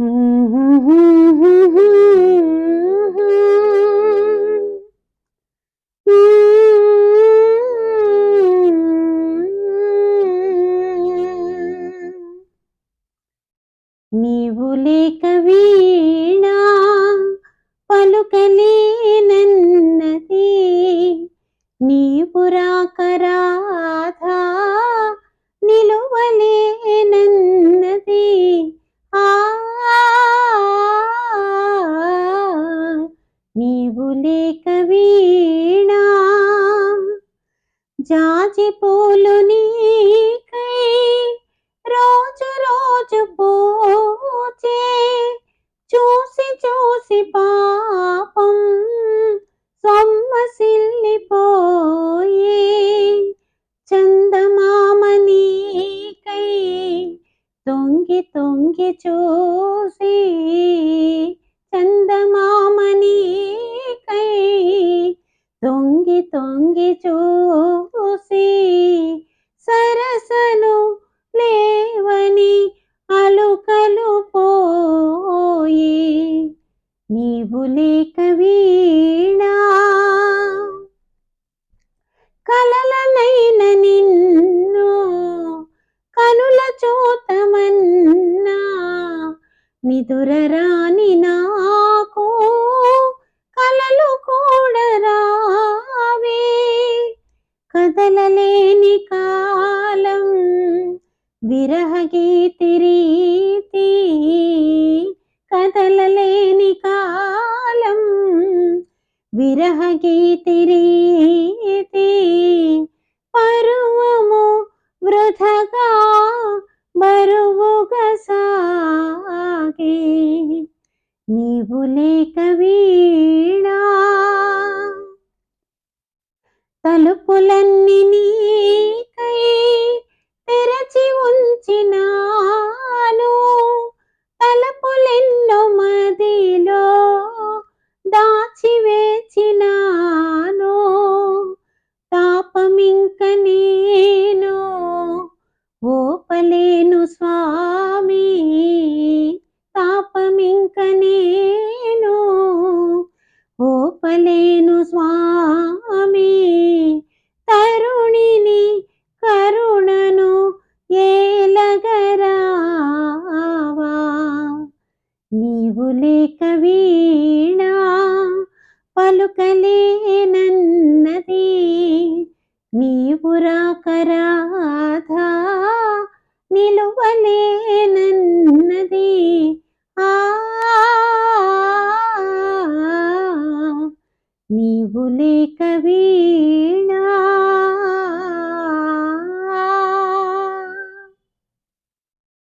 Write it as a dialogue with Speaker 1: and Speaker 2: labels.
Speaker 1: నీవు లేక వీణా పలుకలేనన్నది నీవు రాక వీణా. జాజి పూలు నీకై రోజు రోజు పోచే చూసి చూసి పాపం సొమ్మసిల్లిపోయే. చందమామ నీకై తొంగి తొంగి చూసి చందమా తొంగి తొంగి చూసి సరసను లేవని అలుకలు పోయి నీవు లేక వీణా కలలనైన నిన్ను కనుల చూతమన్నా నిదురరాని నాకు కదలలేని కాలం విరహగీతి రీతి కదలలేని కాలం విరహగీతి రీతి పరువము వృధగా బరువుగా సాగే నీవు లేక తలుపులన్నీ నీకై తెరచి ఉంచినాను. తలుపులెన్నో మదిలో దాచి వేచినాను తాపమింక నేను ఓపలేను స్వామి. తాపమింక నేను ఓపలేను పలుకలేనన్నది నీవు రాకరాధా నిలువలేనన్నది